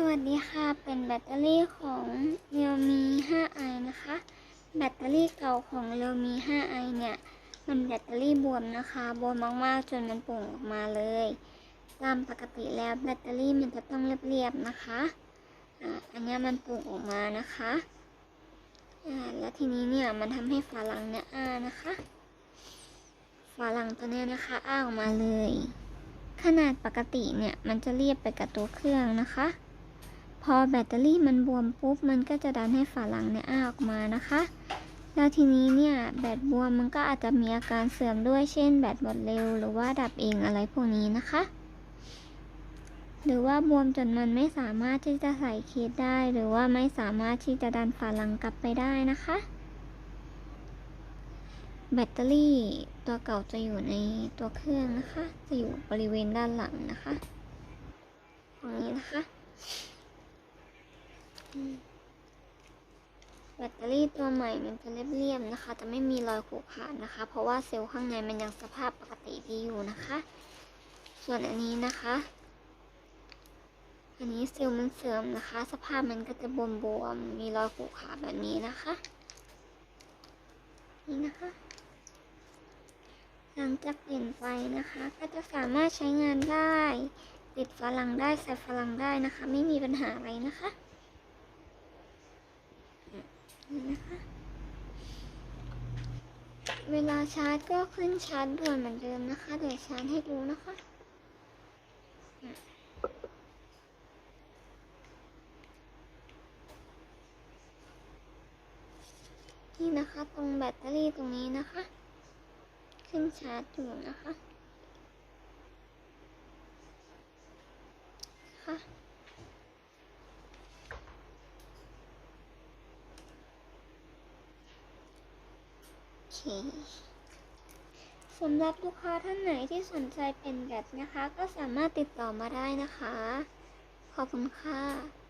สวัสดีค่ะ เป็นแบตเตอรี่ของ Realme 5i นะคะ แบตเตอรี่เก่าของ Realme 5i เนี่ย มันแบตเตอรี่บวมนะคะ บวมมากๆ จนมันปุ่งออกมาเลย ตามปกติแล้วแบตเตอรี่มันจะต้องเรียบๆนะคะอ่าอันนี้มันปุ่งออกมานะคะอ่าแล้วทีนี้เนี่ยมันทำให้ฝาหลังเนี่ยอ้านะคะ ฝาหลังตัวเนี้ยนะคะอ้าออกมาเลย ขนาดปกติเนี่ยมันจะเรียบไปกับตัวเครื่องนะคะ พอแบตเตอรี่มันบวมปุ๊บ มันก็จะดันให้ฝาหลังเนี่ยอ้าออกมานะคะ แล้วทีนี้เนี่ยแบตบวมมันก็อาจจะมีอาการเสื่อมด้วยเช่น แบตหมดเร็วหรือว่าดับเองอะไรพวกนี้นะคะ หรือว่าบวมจนมันไม่สามารถที่จะใส่เคสได้ หรือว่าไม่สามารถที่จะดันฝาหลังกลับไปได้นะคะ แบตเตอรี่ตัวเก่าจะอยู่ในตัวเครื่องนะคะ จะอยู่บริเวณด้านหลังนะคะตรงนี้นะคะ แบตเตอรี่ตัวใหม่มันจะเรียบๆนะคะ จะไม่มีรอยขูดขาดนะคะ เพราะว่าเซลล์ข้างในมันยังสภาพปกติดีอยู่นะคะ ส่วนอันนี้นะคะ อันนี้เซลล์มันเสื่อมนะคะ สภาพมันก็จะบวมๆ มีรอยขูดขาดแบบนี้นะคะ นี่นะคะหลังจากเปลี่ยนไฟนะคะ ก็จะสามารถใช้งานได้ ติดฝาหลังได้ใส่ฝาหลังได้นะคะ ไม่มีปัญหาอะไรนะคะ นะคะ เวลาชาร์จก็ขึ้นชาร์จด่วนเหมือนเดิมนะคะ เดี๋ยวชาร์จให้ดูนะคะนี่นะคะ ตรงแบตเตอรี่ตรงนี้นะคะ ขึ้นชาร์จอยู่นะคะ เคสำหรับลูกค้าท่านไหนที่สนใจเป็นแบบนะคะ ก็สามารถติดต่อมาได้นะคะ ขอบคุณค่ะ